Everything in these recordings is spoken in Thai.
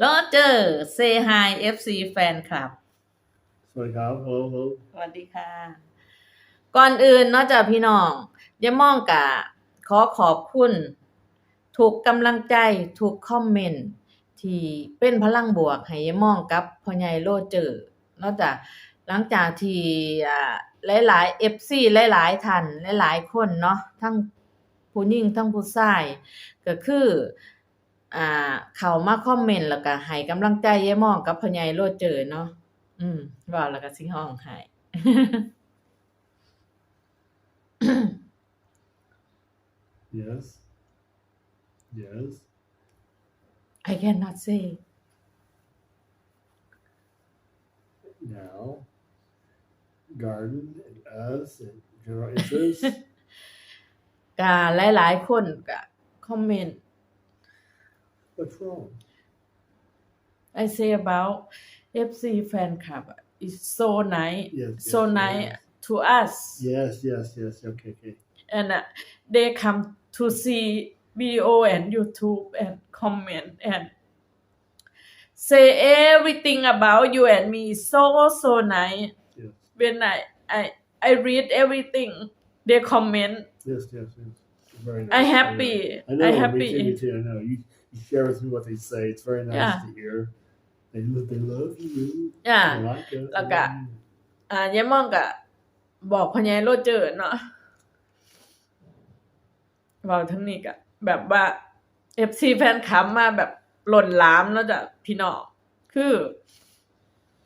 โรเจอร์ say hi FC แฟนคลับ สวัสดีครับฮัลโหลฮัลโหลสวัสดีค่ะ ก่อนอื่นเนอกจากพี่น้องอย่ามองกะ ขอขอบคุณ ถูกกำลังใจ ถูกคอมเมนต์ที่เป็นพลังบวกให้ยายมองกับพ่อใหญ่โรเจอร์นอกจากหลังจากที่อ่าหลายๆ FC หลายๆท่านหลายๆคนเนาะทั้งผู้หญิงทั้งผู้ชายก็คือ อ่า เข้ามาคอมเมนต์แล้วก็ให้กำลังใจยายมองกับพ่อใหญ่โรเจอร์เนาะอืมเว้าแล้วก็สิร้องไห้ yes yes I cannot say now garden and us and general interest ก็หลาย ๆ คนก็คอมเมนต์ what's wrong I say about FC fan club. Is so nice yes so yes, nice yes. to us. Yes yes yes. Okay okay. And uh, they come to see video and YouTube and comment and say everything about you and me. So so nice. Yes. When I I I read everything they comment. Yes yes yes. Very nice. I happy. I know. I happy. me too. I know. You you share with me what they say it's very nice Yeah. to hear they love they love you yeah they like us แล้วก็ they love you. อ่ายายมองก็บอกพอใหญายโรเจอร์เนาะเว้าทั้งนี้ก็แบบว่า FC แฟนคลับมาแบบหล่นหลามแล้วจ้ะพี่น้องคือ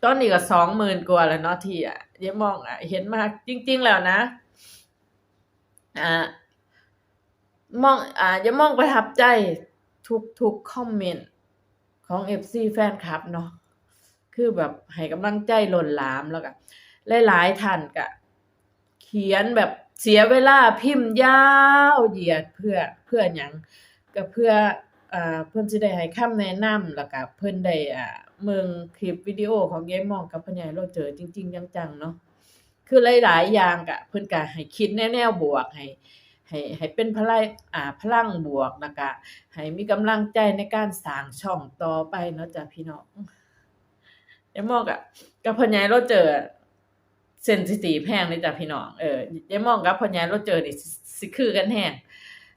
ตอนนี้ก็สองหมื่นกว่าแล้วเนาะที่อะยายมองอะ เห็นมากจริง ๆ แล้วนะ อ่ามอง อ่ายายมองประทับใจ ทุกทุกคอมเมนต์ของ FC แฟนคลับเนาะคือแบบให้กำลังใจหล่นหลามแล้วก็หลายๆท่านก็เขียนแบบเสียเวลาพิมพ์ยาวเหยียดเพื่อเพื่อหยังก็เพื่ออ่าเพิ่อนสิได้ให้คำแนะนำแล้วก็เพิ่อนได้อ่าเมืองคลิปวิดีโอของยายมองกับพ่อใหญ่โรเจอจริง ๆ จังๆเนาะคือหลายๆอย่างก็เพิ่อนก็ให้คิดในแนวบวกให้ ให้ให้เป็นพลังอ่าพลังบวกแล้วก็ให้มีกำลังใจในการสร้างช่องต่อไปเนาะจ้ะพี่น้องยายมองกับกับพ่อใหญ่เราเจอเซนซิทีฟแห้งเลยจ้ะพี่น้องเออยายมองกับพ่อใหญ่เราเจอนี่สิสิคือกันแห้ง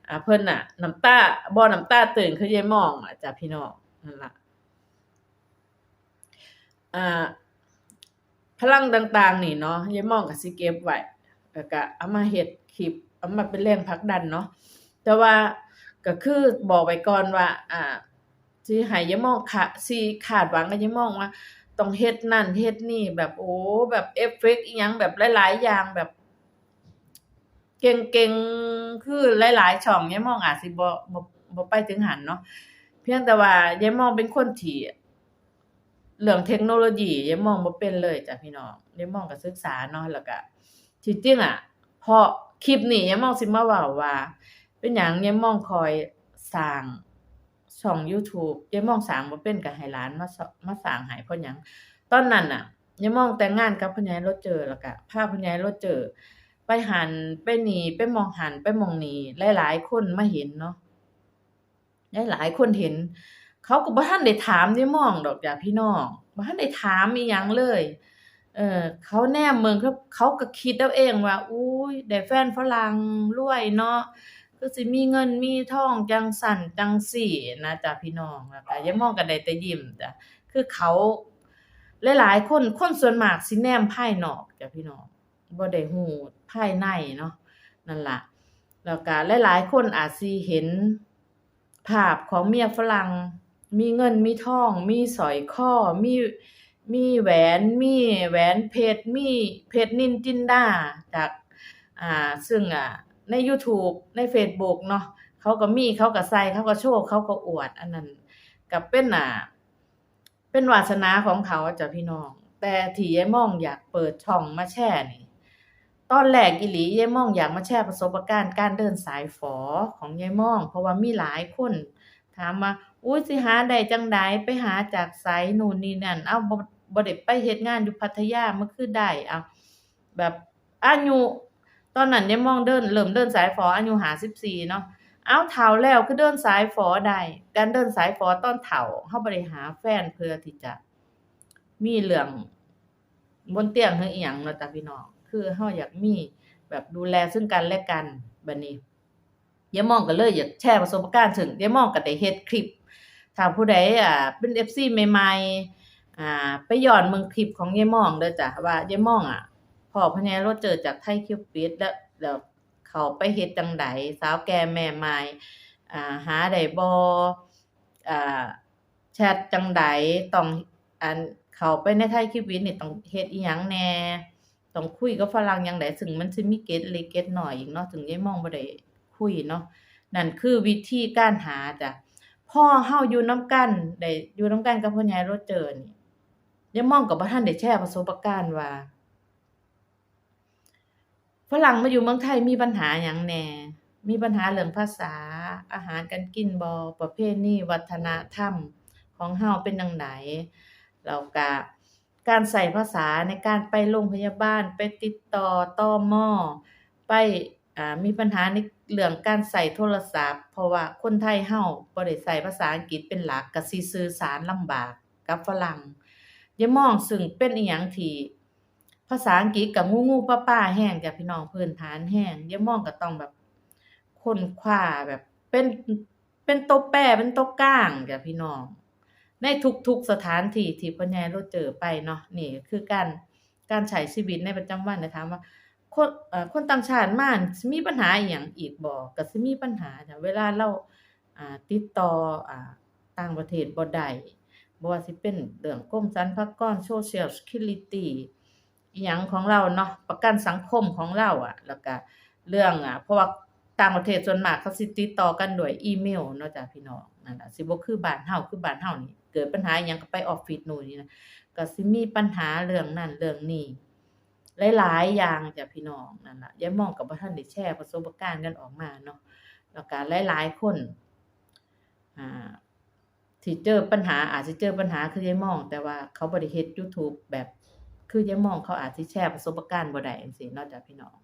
อ่าเพิ่นน่ะน้ำตาบ่น้ำตาตื่นคือยายมองอะจ้ะพี่น้องนั่นล่ะอ่าพลังต่าง ๆ นี่เนาะยายมองก็สิเก็บไว้แล้วก็เอามาเฮ็ดคลิป เอามาเป็นแรงผลักดันเนาะแต่ว่าก็คือบอกไว้ก่อนว่า อ่าสิห้ยยมองค่ะสิคาดหวังกับยมองว่าต้องเฮ็ดนั่นเฮ็ดนี่แบบโอ้แบบเอฟเฟกต์อีหยังแบบหลาย ๆ อย่างแบบ เก่งๆคือหลาย ๆ ช่องยมองอาจสิบ่บ่บ่ไปถึงหันเนาะเพียงแต่ว่ายมองเป็นคนที่เรื่องเทคโนโลยียมองบ่เป็นเลยจ้ะพี่น้องยายมองก็ศึกษาเนาะแล้วก็ที่จริงอะเพราะ คลิปนี้ยายมองสิมาว้าว่า เป็นหยังยายมองคอยสร้างช่อง YouTube ยายมองสร้างบ่เป็นก็ให้หลานมาสมาสร้างให้เพราะหยังตอนนั้นน่ะยายมองแต่งงานกับพ่อใหญ่รถเจอแล้วก็พาพ่อใหญ่รถเจอ ไปหันไปหนีไปมองหันไปมองหนีหลายๆคนมาเห็นเนาะหลายๆคนเห็น เขาก็บ่ทันได้ถามยายมองดอกจ้ะพี่น้องบ่ทันได้ถามอีหยังเลย เออเขาแนมเมืองเขาเขาก็คิดเอาเองว่าอุ้ยได้แฟนฝรั่งรวยเนาะคือสิมีเงินมีทองจังสั่นจังสี่นะจ๊ะพี่น้องแล้วก็ย่ามองกันได้แต่ยิ้มจ้ะคือเขาหลายๆคนคนส่วนมากสิแนมภายนอกจ้ะพี่น้องบ่ได้ฮู้ภายในเนาะนั่นล่ะแล้วก็หลายๆคนอาจสิเห็นภาพของเมียฝรั่งมีเงินมีทอง มีสอยคอมี มีแหวนมีแหวนเพชรมีเพชรนินจินดาจากอ่าซึ่งอ่าใน YouTube ในเฟซบุ๊กเนาะเขาก็มีเขาก็ใส่เขาก็โชว์เขาก็อวด อันนั้นก็เป็นอ่าเป็นวาสนาของเขาจ้ะพี่น้อง แต่ที่ยายม่องอยากเปิดช่องมาแชร์นี่ตอนแรกอีหลียายม่องอยากมาแชร์ประสบการณ์การเดินสายฝอของยายม่อง เพราะว่ามีหลายคนถามว่าอุ้ยสิหาได้จังใดไปหาจากไสนู่นนี่นั่น เอา บ่ได้ไปเฮ็ดงานอยู่พัทยามันคือได้เอาแบบอายุตอนนั้นยายมองเดินเริ่มเดินสายฝออายุ54เนาะเอาเฒ่าแล้วคือเดินสายฝอได้การเดินสายฝอตอนเฒ่าเฮาบ่ได้หาแฟนเพื่อที่จะมีเรื่องบนเตียงคืออิหยังเนาะจ้ะพี่น้องคือเฮาอยากมีแบบดูแลซึ่งกันและกันบัดนี้ยายม่องก็เลยอยากแชร์ประสบการณ์ถึงยายม่องก็ได้เฮ็ดคลิปถ้าผู้ใดอ่าเป็น FC ใหม่ๆ อ่า ไปย้อนเบิ่งคลิปของยายม่องเด้อจ้ะว่ายายม่องอะพ่อพญารถเจอจากไทยคิวปิดแล้วแล้วเขาไปเฮ็ดจังไดสาวแก่แม่ไม้อ่าหาได้บ่อ่าแชทจังไดต้องอันเขาไปในไทยคิวปิดนี่ต้องเฮ็ดอีหยังแหน่ต้องคุยกับฝรั่งยังไดซึ่งมันสิมีเกร็ดเล็กเกร็ดน้อยอีกเนาะถึงยายม่องบ่ได้คุยเนาะนั่นคือวิธีการหาจ้ะพ่อเฮาอยู่นํกันได้อยู่นํกันกับพ่อใหญ่รถเจอนี่ ยังมองกับบ่ทันได้แชร์ประสบการณ์ว่าฝรั่งมาอยู่เมืองไทยมีปัญหาหยังแน่ มีปัญหาเรื่องภาษา อาหารการกินบ่ประเพณีวัฒนธรรมของเฮาเป็นจังไดแล้วก็การใส่ภาษาในการไปโรงพยาบาล ไปติดต่อตมไปอ่ามีปัญหาในเรื่องการใส่โทรศัพท์ เพราะว่าคนไทยเฮาบ่ได้ใส่ภาษาอังกฤษเป็นหลักก็สิสื่อสารลำบากกับฝรั่ง อย่ามองซึ่งเป็นอีหยังที่ภาษาอังกฤษก็งูๆป้าๆแฮงจ้ะพี่น้องพื้นฐานแฮงอย่ามองก็ต้องแบบคนคว้าแบบเป็นเป็นโต๊ะแปรเป็นโต๊ะกลางจ้ะพี่น้อง ในทุกๆสถานที่ที่พ่อใหญ่เราเจอไปเนาะนี่คือการการใช้ชีวิตในประจำวันนะถามว่าคนเอ่อคนต่างชาติมานมีปัญหาอิหยังอีกบ่ก็สิมีปัญหาจ้ะเวลาเราอ่าติดต่ออ่าต่างประเทศบ่ได้ บ่ว่าสิเป็นเรื่องกรมสรรพากร Social Security อิหยังของเราเนาะประกันสังคมของเราอะแล้วก็เรื่องอะ เพราะว่าต่างประเทศส่วนมากเขาสิติดต่อกันด้วยอีเมลเนาะจ้ะพี่น้องนั่นล่ะสิบ่คือบ้านเฮาคือบ้านเฮานี่เกิดปัญหาอิหยังก็ไปออฟฟิศนู่นนี่นะก็สิมีปัญหาเรื่องนั้นเรื่องนี้หลายๆอย่างจ้ะพี่น้องนั่นล่ะยายมองกับบ่ทันได้แชร์ประสบการณ์กันออกมาเนาะแล้วก็หลายๆคนอ่า ที่เจอปัญหาอาจสิเจอปัญหาคือยายมอง แต่ว่าเขาบ่ได้เฮ็ด YouTube แบบคือยายมองเขาอาจสิแชร์ประสบการณ์บ่ได้จังซี่นาะจ้ะพี่น้อง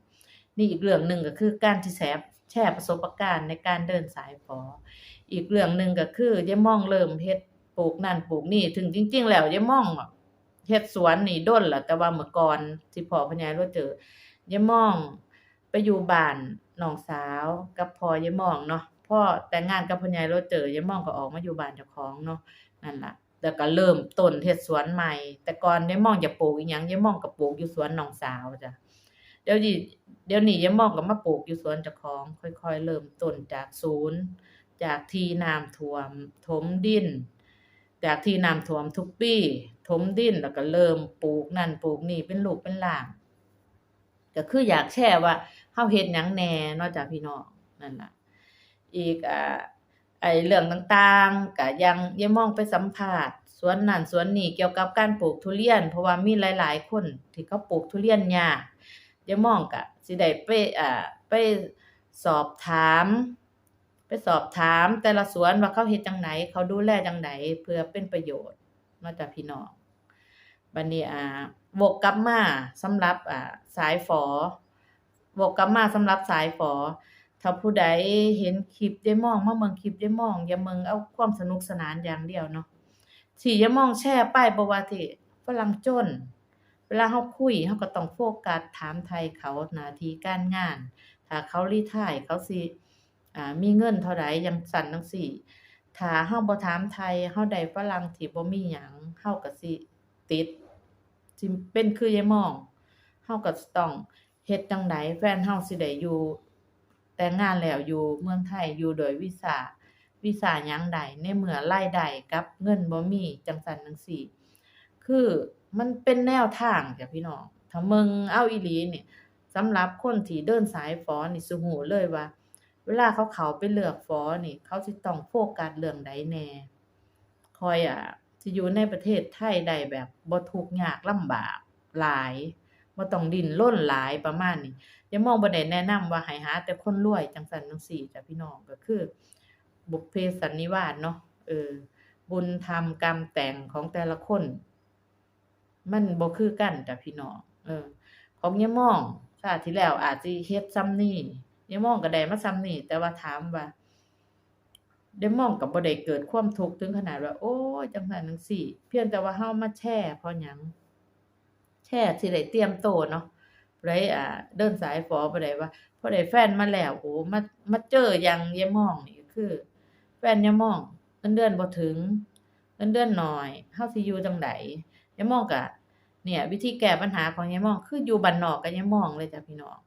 นี่อีกเรื่องหนึ่งก็คือการที่แชร์แชร์ประสบการณ์ในการเดินสายฝออีกเรื่องหนึ่งก็คือยายมองเริ่มเฮ็ดปลูกนั่นปลูกนี่ถึงจริง ๆ แล้วยายมองเฮ็ดสวนนี่ด้นแล้วแต่ว่าเมื่อก่อนที่พ่อพญายรถเจอยายมองไปอยู่บ้านน้องสาวกับพ่อยายมองเนาะ พ่อแต่งงานกับพญายรถเจอยายมองก็ออกมาอยู่บ้านเจ้าของเนาะนั่นล่ะแล้วก็เริ่มต้นเฮ็ดสวนใหม่ แต่ก่อนยายมองจะปลูกอีหยังยายมองก็ปลูกอยู่สวนน้องสาวจ้ะเดี๋ยวนี้เดี๋ยวนี้ยายมองก็มาปลูกอยู่สวนเจ้าของ ค่อย ๆ เริ่มต้นจากศูนย์ จากที่น้ำท่วมถมดิน จากที่น้ำท่วมทุกปีถมดินแล้วก็เริ่มปลูกนั่นปลูกนี่เป็นลูกเป็นหลางก็คืออยากแชร์ว่าเฮาเฮ็ดหยังแหน่นอกจากพี่น้องนั่นน่ะ อีกอ่าไอเรื่องต่างๆก็ยังยายมองไปสัมภาษณ์สวนนั่นสวนนี่เกี่ยวกับการปลูกทุเรียน เพราะว่ามีหลาย ๆ คนที่เขาปลูกทุเรียนยากยายมองก็สิได้ไปอ่าไปสอบถาม ไปสอบถามแต่ละสวนว่าเขาเฮ็ดจังไดเขาดูแลจังไดเพื่อเป็นประโยชน์เนาจ้ะพี่น้องบัดนี้อ่าวกกลับมาสำหรับอ่าสายฝอวกกลับมาสำหรับสายฝอ ถ้าผู้ใดเห็นคลิปยายมองมาเบิ่งคลิปยายมอง อย่าเบิ่งเอาความสนุกสนานอย่างเดียวเนาะที่ยามองแชร์ไปบ่ว่าที่ฝรั่งจน เวลาเฮาคุยเฮาก็ต้องโฟกัสถามไทยเขาหนาทีการงาน ถ้าเขารีไทร์เขาสิอ่ามีเงินเท่าใดจังซั่นจังซี่ถ้าเฮาบ่ถามไทยเฮาได้ฝรั่งที่บ่มีหยังเฮาก็สิติดสิเป็นคือยายมองเฮาก็ต้องเฮ็ดจังไดแฟนเฮาสิได้อยู่ แต่งงานแล้วอยู่เมืองไทยอยู่โดยวีซ่าวีซ่ายังใดในเมื่อรายได้กับเงินบ่มีจังซั่นจังซี่คือมันเป็นแนวทางจ้ะพี่น้องถ้ามึงเอาอีหลีเนี่ยสำหรับคนที่เดินสายฝอนี่สิฮู้เลยว่า เวลาเขาเขาไปเลือกฝอนี่ เขาสิต้องโฟกัสเรื่องใดแน่ คอยอะสิอยู่ในประเทศไทยได้แบบบ่ทุกข์ยากลำบากหลาย บ่ต้องดิ้นรนหลายประมาณนี้อย่ามองบ่ได้แนะนำว่าให้หาแต่คนรวยจังซั่นจังซี่จ้ะพี่น้องก็คือ บุพเพสันนิวาสเนาะเออบุญธรรมกรรมแต่งของแต่ละคน มันบ่คือกันจ้ะพี่น้องเออ ของยายม่องชาติที่แล้วอาจสิเฮ็ดซ้ำนี่ยายม่องก็ได้มาซ้ำนี่แต่ว่าถามว่าได้มองก็บ่ได้เกิดความทุกข์ถึงขนาดว่า โอ้จังซั่นจังซี้เพียงแต่ว่าเฮามาแชร์เพราะหยัง แชร์สิได้เตรียมโตเนาะผู้ใดอ่า เดินสายฝอผู้ใดว่าพอได้แฟนมาแล้วโอ้มามาเจออย่างยายมองนี่คือ แฟนยายมองเงินเดือนบ่ถึงเงินเดือนน้อยเฮาสิอยู่จังไดยายมองก็เนี่ย วิธีแก้ปัญหาของยายมอง คืออยู่บ้านนอกกับยายมองเลยจ้ะพี่น้อง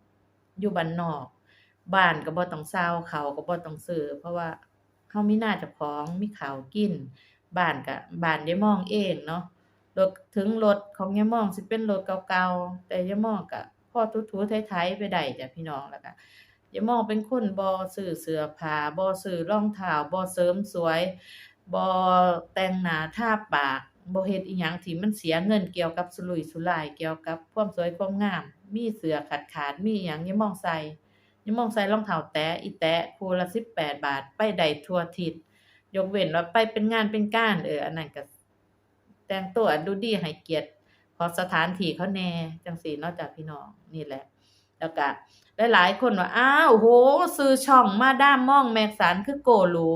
อยู่บ้านนอก บ้านก็บ่ต้องซาวข้าก็บ่ต้องซื้อเพราะว่าเฮามีนาเจ้าของมีข้าวกินบ้านก็บ้านยายมองเองเนาะ รถถึงรถของยาม่องสิเป็นรถเก่าๆแต่ยาม่องก็พ่อถูๆไถๆไปได้จ้ะพี่น้องแล้วก็ยาม่องเป็นคนบ่ซื้อเสื้อผ้าบ่ซื้อรองเท้าบ่เสริมสวยบ่แต่งหน้าทาปากบ่เฮ็ดอิหยังที่มันเสียเงินเกี่ยวกับสุรุ่ยสุร่ายเกี่ยวกับความสวยความงาม มีเสื้อขาดๆมีอิหยังยาม่องใส่ยาม่องใส่รองเท้าแตะอีแตะคู่ละ18 บาท ไปได้ทั่วทิศยกเว้นว่าไปเป็นงานเป็นการเอออันนั้นก็ แต่งตัวดูดีให้เกียรติขอสถานที่เขาแน่จังซี่เนาะจ้ะพี่น้องนี่แหละ แล้วก็หลายๆคนว่าอ้าวโหซื้อช่องมาดามม่องแม็กสันคือโกหรู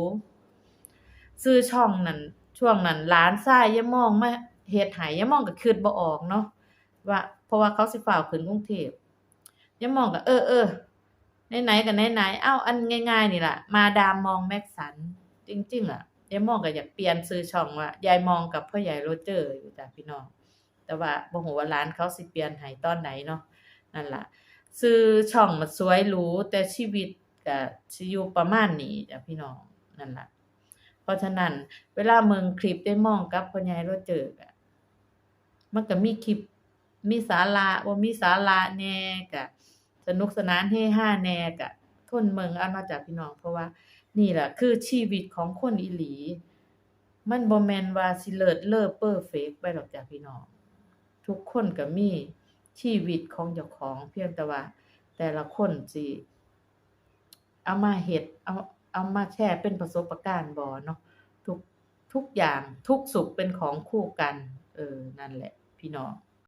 ซื้อช่องนั้นช่วงนั้นหลานชายยาม่องมาเฮ็ดให้ยายม่องก็คิดบ่ออกเนาะว่าเพราะว่าเขาสิฟ้าขึ้นกรุงเทพยาม่องก็เออๆไหนๆก็ไหนๆเอ้าอันง่ายๆนี่แหละมาดามมองแม็กสัน จริงๆอะ ยายมองก็อยากเปลี่ยนชื่อช่องว่ายายมองกับพ่อใหญ่โรเจอร์อยู่จ้ะพี่น้อง แต่ว่าบ่ฮู้ว่าร้านเขาสิเปลี่ยนให้ตอนไหนเนาะนั่นล่ะชื่อช่องมันสวยหรูแต่ชีวิตก็สิอยู่ประมาณนี้จ้ะพี่น้องนั่นล่ะ เพราะฉะนั้น เวลาเมืองคลิปได้มองกับพ่อใหญ่โรเจอร์ก็มันก็มีคลิปมีสาระบ่มีสาระแหน่ก็สนุกสนานเฮฮาแหน่ก็ ทนเมืองเอาเนาะจ้ะพี่น้อง เพราะว่า นี่แหละคือชีวิตของคนอีหลี มันบ่แมนว่าสิเลิศเลอเพอร์เฟกไปหรอกจ้ะพี่น้อง ทุกคนก็มีชีวิตของเจ้าของเพียงแต่ว่า แต่ละคนสิเอามาเฮ็ดเอาเอามาแชร์เป็นประสบการณ์บ่เนาะทุกทุกอย่างทุกสุขเป็นของคู่กัน เออนั่นแหละ พี่น้อง